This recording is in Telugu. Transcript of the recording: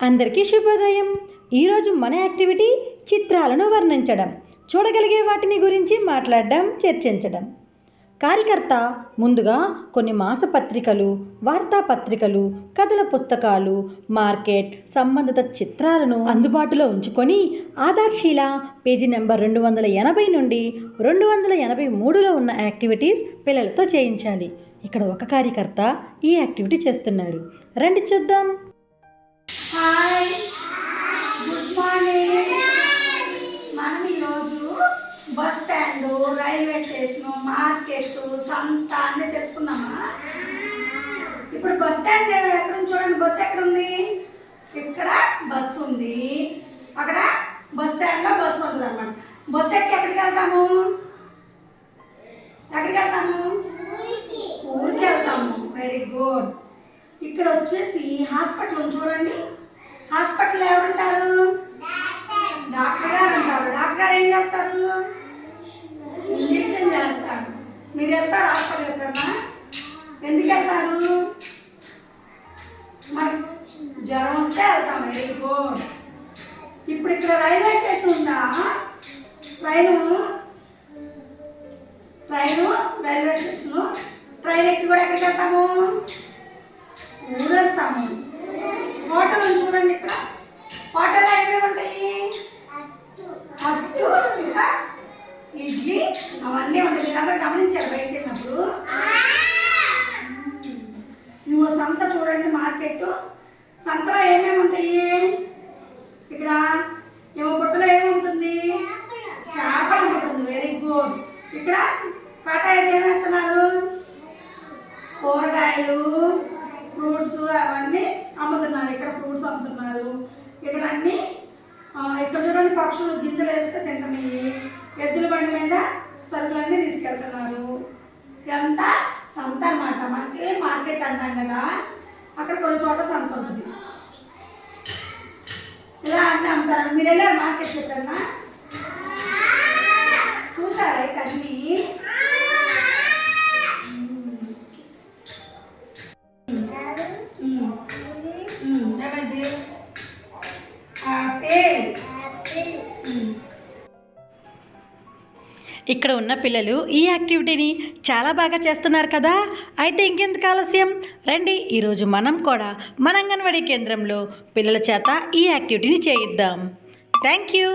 అందరికీ శుభోదయం. ఈరోజు మన యాక్టివిటీ చిత్రాలను వర్ణించడం. చూడగలిగే వాటిని గురించి మాట్లాడడం చర్చించడం. కార్యకర్త ముందుగా కొన్ని మాసపత్రికలు వార్తాపత్రికలు కథల పుస్తకాలు మార్కెట్ సంబంధిత చిత్రాలను అందుబాటులో ఉంచుకొని ఆధార్శీల పేజీ నెంబర్ రెండు వందల ఎనభై నుండి రెండు వందల ఎనభై మూడులో ఉన్న యాక్టివిటీస్ పిల్లలతో చేయించాలి. ఇక్కడ ఒక కార్యకర్త ఈ యాక్టివిటీ చేస్తున్నారు. రండి చూద్దాం. హాయ్. గుడ్ మార్నింగ్ మనం ఈరోజు bus stand railway station market సంత అన్నీ తెలుసుకుందామా? ఇప్పుడు బస్ స్టాండ్ ఎక్కడ చూడండి బస్ ఎక్కడ ఉంది? ఇక్కడ బస్ ఉంది. అక్కడ బస్ స్టాండ్లో బస్ ఉంటుంది అనమాట బస్ ఎక్కి ఎక్కడికి వెళ్తాము? ఎక్కడికి వెళ్తాము? ఊరికి వెళ్తాము. వెరీ గుడ్ ఇక్కడ వచ్చేసి హాస్పిటల్ ఉంది చూడండి. హాస్పిటల్ ఎవరుంటారు? డాక్టర్ గారు ఉంటారు డాక్టర్ గారు ఏం చేస్తారు? ఇంజక్షన్ చేస్తారు. మీరు వెళ్తారు హాస్పిటల్ ఎప్పుడన్నా? ఎందుకు వెళ్తారు? మరి జ్వరం వస్తే వెళ్తాం. Very good. ఇప్పుడు ఇక్కడ రైల్వే స్టేషన్ ఉందా? Train? Train? Railway station? Train ఎక్కి కూడా ఎక్కడికి వెళ్తాము? ఊరెళ్తాము. హోటల్ ఉంది చూడండి ఇక్కడ. హోటల్లో ఏమేమి ఉంటాయి? అట్టు. ఇంకా ఇడ్లీ అవన్నీ ఉంటాయి. మీరు అందరూ గమనించారు బయటికి వెళ్ళినప్పుడు? నువ్వు సంత చూడండి మార్కెట్. సంతలో ఏమేమి ఉంటాయి? ఇక్కడ ఏమో బుట్టలో ఏముంటుంది చేపలు ఉంటుంది వెరీ గుడ్ ఇక్కడ పటాయిస్ ఏం వేస్తున్నారు? కూరగాయలు ఫ్రూట్స్ అమ్ముతున్నారు ఇక్కడ ఫ్రూట్స్ అమ్ముతున్నారు ఇక్కడ అన్ని ఇక్కడ చూడండి పక్షులు గింజలు వేస్తే తింటమయ్యి ఎద్దుల బండి మీద సరుకులన్నీ తీసుకెళ్తున్నారు. ఇదంతా సంత అన్నమాట. మనకి మార్కెట్ అంటాం కదా అక్కడ కొన్ని చోట్ల సంత ఉంటుంది. ఇలా అన్నీ అమ్ముతారు. మీరు వెళ్ళారు మార్కెట్ చెప్పారా చూసారా ఇక అన్నీ ఇక్కడ ఉన్న పిల్లలు ఈ యాక్టివిటీని చాలా బాగా చేస్తున్నారు కదా? అయితే ఇంకెందుకు ఆలస్యం? రండి ఈరోజు మనం కూడా మన అంగన్వాడీ కేంద్రంలో పిల్లల చేత ఈ యాక్టివిటీని చేయిద్దాం. Thank you.